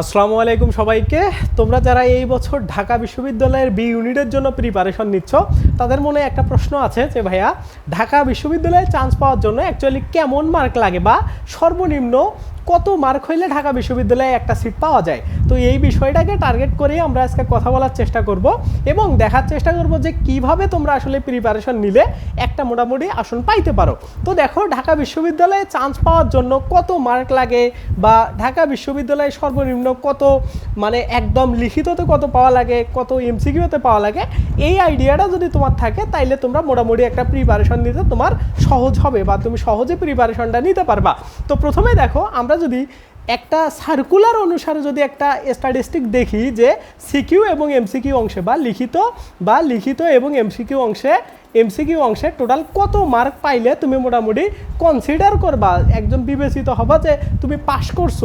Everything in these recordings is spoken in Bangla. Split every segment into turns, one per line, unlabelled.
আসসালামু আলাইকুম সবাইকে। তোমরা যারা এই বছর ঢাকা বিশ্ববিদ্যালয়ের বি ইউনিটের জন্য প্রিপারেশন নিচ্ছ, তাদের মনে একটা প্রশ্ন আছে যে, ভাইয়া, ঢাকা বিশ্ববিদ্যালয়ে চান্স পাওয়ার জন্য অ্যাকচুয়ালি কেমন মার্ক লাগে বা সর্বনিম্ন কত মার্ক হইলে ঢাকা বিশ্ববিদ্যালয়ে একটা সিট পাওয়া যায়? তো এই বিষয়টাকে টার্গেট করেই আমরা আজকে কথা বলার চেষ্টা করব এবং দেখার চেষ্টা করব যে কীভাবে তোমরা আসলে প্রিপারেশন নিলে একটা মোটামুটি আসন পাইতে পারো। তো দেখো, ঢাকা বিশ্ববিদ্যালয়ে চান্স পাওয়ার জন্য কত মার্ক লাগে বা ঢাকা বিশ্ববিদ্যালয়ে সর্বনিম্ন কত মানে একদম লিখিততে কত পাওয়া লাগে, কত এমসিকিউতে পাওয়া লাগে, এই আইডিয়াটা যদি তোমার থাকে তাইলে তোমরা মোটামুটি একটা প্রিপারেশন নিতে তোমার সহজ হবে বা তুমি সহজে প্রিপারেশনটা নিতে পারবা। তো প্রথমে দেখো, আমরা যদি একটা সার্কুলার অনুসারে যদি একটা স্ট্যাটিস্টিক দেখি যে সিকিউ এবং এমসিকিউ অংশে বা লিখিত বা লিখিত এবং এমসিকিউ অংশে এমসিকিউ অংশে টোটাল কত মার্ক পাইলে তুমি মোটামুটি কনসিডার করবা? একজন বিবেচিত হবা যে তুমি পাশ করছ।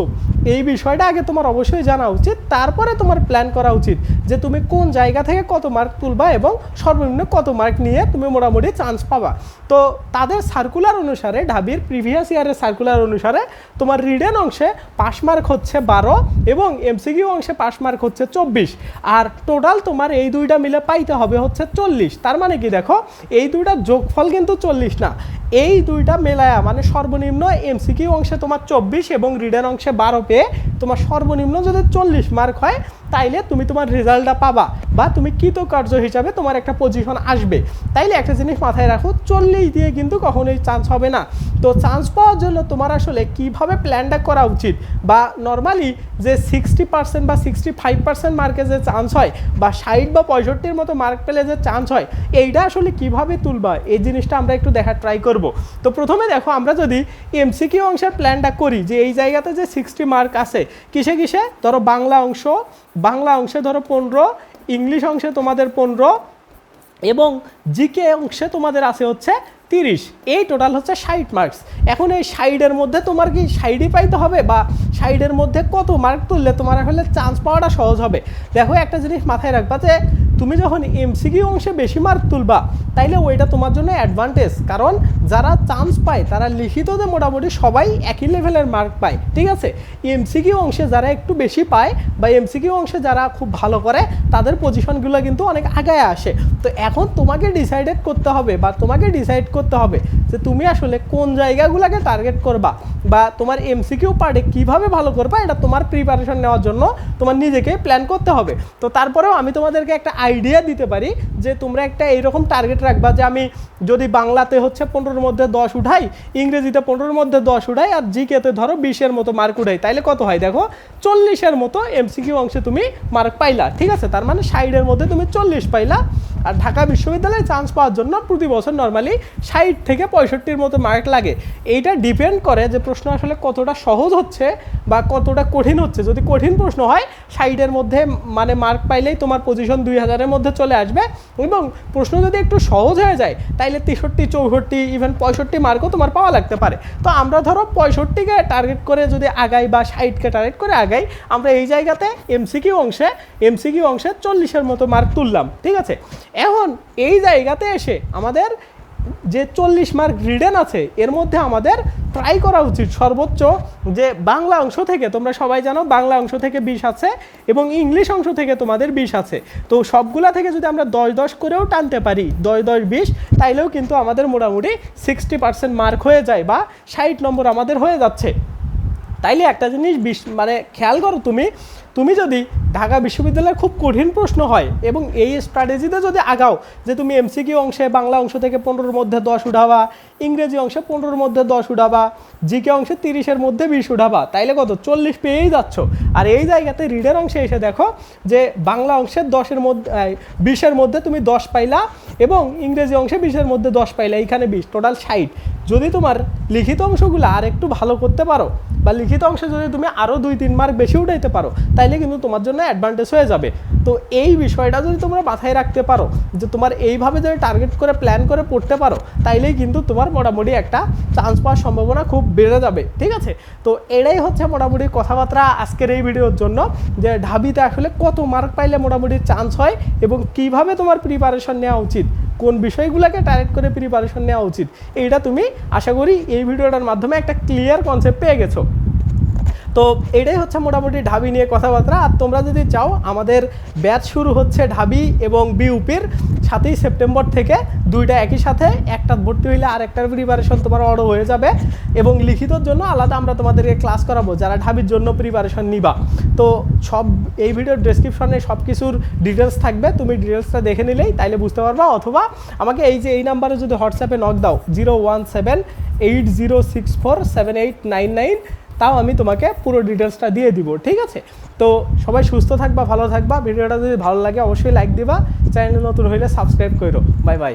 এই বিষয়টা আগে তোমার অবশ্যই জানা উচিত, তারপরে তোমার প্ল্যান করা উচিত যে তুমি কোন জায়গা থেকে কত মার্ক তুলবা এবং সর্বনিম্ন কত মার্ক নিয়ে তুমি মোটামুটি চান্স পাবা। তো তাদের সার্কুলার অনুসারে, ঢাবির প্রিভিয়াস ইয়ারের সার্কুলার অনুসারে তোমার রিডেন অংশে পাস মার্ক হচ্ছে বারো এবং এমসিকিউ অংশে পাস মার্ক হচ্ছে চব্বিশ। আর টোটাল তোমার এই দুইটা মিলে পাইতে হবে হচ্ছে চল্লিশ। তার মানে কি দেখো এই দুটা যোগফল কিন্তু চল্লিশ না। এই দুইটা মেলায়া মানে সর্বনিম্ন এমসিকিউ অংশে তোমার চব্বিশ এবং রিডেন অংশে বারো পেয়ে তোমার সর্বনিম্ন যদি চল্লিশ মার্ক হয়, তাইলে তুমি তোমার রেজাল্টটা পাবা বা তুমি কৃতকার্য হিসাবে তোমার একটা পজিশন আসবে। তাইলে একটা জিনিস মাথায় রাখো, চল্লিশ দিয়ে কিন্তু কখনোই চান্স হবে না। তো চান্স পাওয়ার জন্য তোমার আসলে কীভাবে প্ল্যানটা করা উচিত? বা নর্মালি যে সিক্সটি পার্সেন্ট বা সিক্সটি ফাইভ পার্সেন্ট মার্কে যে চান্স হয় বা ষাট বা পঁয়ষট্টির মতো মার্ক পেলে যে চান্স হয়, এইটা আসলে কীভাবে তুলবা? এই জিনিসটা আমরা একটু দেখার ট্রাই করব। তো প্রথমে দেখো, আমরা যদি এমসিকিউ অংশের প্ল্যানটা করি, যে এই জায়গাতে যে সিক্সটি মার্ক আছে, কিসে কিসে? ধরো বাংলা অংশ, বাংলা অংশে ধরো পনেরো, ইংলিশ অংশে তোমাদের পনেরো, এবং জিকে অংশে তোমাদের আছে হচ্ছে তিরিশ। এই টোটাল হচ্ছে ষাট মার্কস এখন এই সাইডের মধ্যে তোমার কি সাইডই পাইতে হবে? বা সাইডের মধ্যে কত মার্ক তুললে তোমার আসলে চান্স পাওয়াটা সহজ হবে? দেখো, একটা জিনিস মাথায় রাখবা যে তুমি যখন এমসিকিউ অংশে বেশি মার্ক তুলবা, তাইলে ওইটা তোমার জন্য অ্যাডভান্টেজ কারণ যারা চান্স পায়, তারা লিখিততে মোটামুটি সবাই একই লেভেলের মার্ক পায়, ঠিক আছে? এমসিকিউ অংশে যারা একটু বেশি পায় বা এমসিকিউ অংশে যারা খুব ভালো করে, তাদের পজিশনগুলো কিন্তু অনেক আগায় আসে। তো এখন তোমাকে ডিসাইডেড করতে হবে বা তোমাকে ডিসাইড করতে হবে যে তুমি আসলে কোন জায়গাগুলোকে টার্গেট করবা বা তোমার এমসিকিউ পার্টে কীভাবে ভালো করবা, এটা তোমার প্রিপারেশন নেওয়ার জন্য তোমার নিজেকে প্ল্যান করতে হবে। তো তারপরেও আমি তোমাদেরকে একটা আইডিয়া দিতে পারি যে তোমরা একটা এইরকম টার্গেট রাখবা যে আমি যদি বাংলাতে হচ্ছে পনেরোর মধ্যে দশ উঠাই, ইংরেজিতে পনেরোর মধ্যে দশ উঠাই আর জিকেতে ধরো বিশের মতো মার্ক উঠাই, তাইলে কত হয় দেখো? চল্লিশের মতো এমসিকিউ অংশে তুমি মার্ক পাইলা, ঠিক আছে? তার মানে সাইডের মধ্যে তুমি চল্লিশ পাইলা। আর ঢাকা বিশ্ববিদ্যালয়ে চান্স পাওয়ার জন্য প্রতি বছর নর্মালি ষাট থেকে পঁয়ষট্টির মতো মার্ক লাগে। এইটা ডিপেন্ড করে যে প্রশ্ন আসলে কতটা সহজ হচ্ছে বা কতটা কঠিন হচ্ছে। যদি কঠিন প্রশ্ন হয় ষাটের মধ্যে মানে মার্ক পাইলেই তোমার পজিশন দুই হাজারের মধ্যে চলে আসবে এবং প্রশ্ন যদি একটু সহজ হয়ে যায়, তাইলে তেষট্টি, চৌষট্টি ইভেন পঁয়ষট্টি মার্কও তোমার পাওয়া লাগতে পারে। তো আমরা ধরো পঁয়ষট্টিকে টার্গেট করে যদি আগাই বা ষাটকে টার্গেট করে আগাই, আমরা এই জায়গাতে এমসিকিউ অংশে এমসিকিউ অংশে চল্লিশের মতো মার্ক তুললাম। ঠিক আছে? এখন এই জায়গাতে এসে আমাদের যে চল্লিশ মার্ক রিডেন আছে, এর মধ্যে আমাদের ট্রাই করা উচিত সর্বোচ্চ যে বাংলা অংশ থেকে, তোমরা সবাই জানো বাংলা অংশ থেকে বিশ আছে এবং ইংলিশ অংশ থেকে তোমাদের বিশ আছে। তো সবগুলা থেকে যদি আমরা দশ দশ করেও টানতে পারি, দশ দশ বিশ, তাইলেও কিন্তু আমাদের মোটামুটি সিক্সটি পার্সেন্ট মার্ক হয়ে যায় বা ষাট নম্বর আমাদের হয়ে যাচ্ছে। তাইলে একটা জিনিস বিশ মানে খেয়াল করো তুমি তুমি যদি ঢাকা বিশ্ববিদ্যালয়ের খুব কঠিন প্রশ্ন হয় এবং এই স্ট্র্যাটেজিতে যদি আগাও যে তুমি এমসিকিউ অংশে বাংলা অংশ থেকে পনেরোর মধ্যে দশ উঠাবা, ইংরেজি অংশে পনেরোর মধ্যে দশ উঠাবা জিকে অংশে তিরিশের মধ্যে বিশ উঠাবা, তাইলে কত? চল্লিশ পেয়েই যাচ্ছ। আর এই জায়গাতে রিডের অংশে এসে দেখো যে বাংলা অংশের দশের মধ্যে বিশের মধ্যে তুমি দশ পাইলা এবং ইংরেজি অংশে বিশের মধ্যে দশ পাইলা, এইখানে বিশ টোটাল ষাট। যদি তোমার লিখিত অংশগুলো আর একটু ভালো করতে পারো বা লিখিত অংশে যদি তুমি আরও দুই, তিন মার্ক বেশি উঠাইতে পারো তাইলে কিন্তু তোমার জন্য অ্যাডভান্টেজ হয়ে যাবে। তো এই বিষয়টা যদি তোমরা মাথায় রাখতে পারো, যে তোমার এইভাবে যদি টার্গেট করে প্ল্যান করে পড়তে পারো, তাইলেই কিন্তু তোমার মোটামুটি একটা চান্স পাওয়ার সম্ভাবনা খুব বেড়ে যাবে, ঠিক আছে? তো এটাই হচ্ছে মোটামুটি কথাবার্তা আজকের এই ভিডিওর জন্য, যে ঢাবিতে আসলে কত মার্ক পাইলে মোটামুটি চান্স হয় এবং কীভাবে তোমার প্রিপারেশন নেওয়া উচিত, কোন বিষয়গুলোকে টার্গেট করে প্রিপারেশন নেওয়া উচিত, এইটা তুমি আশা করি এই ভিডিওটার মাধ্যমে একটা ক্লিয়ার কনসেপ্ট পেয়ে গেছো। তো এটাই হচ্ছে মোটামুটি ঢাবি নিয়ে কথাবার্তা। আর তোমরা যদি চাও, আমাদের ব্যাচ শুরু হচ্ছে ঢাবি এবং বিউপির সাতই সেপ্টেম্বর থেকে দুইটা একই সাথে একটা ভর্তি হইলে আর একটার প্রিপারেশন তোমার অর্ডার হয়ে যাবে এবং লিখিতর জন্য আলাদা আমরা তোমাদেরকে ক্লাস করাবো, যারা ঢাবির জন্য প্রিপারেশন নিবা। তো সব, এই ভিডিওর ডেসক্রিপশনে সব কিছুর ডিটেলস থাকবে, তুমি ডিটেলসটা দেখে নিলেই তাইলে বুঝতে পারবা। অথবা আমাকে এই যে এই নাম্বারে যদি হোয়াটসঅ্যাপে নক দাও zero one seven eight zero six four seven eight nine nine তাও আমি তোমাকে পুরো ডিটেলসটা দিয়ে দিব, ঠিক আছে? তো সবাই সুস্থ থাকবা, ভালো থাকবা। ভিডিওটা যদি ভালো লাগে, অবশ্যই লাইক দিবা। চ্যানেল নতুন হইলে সাবস্ক্রাইব করো বাই বাই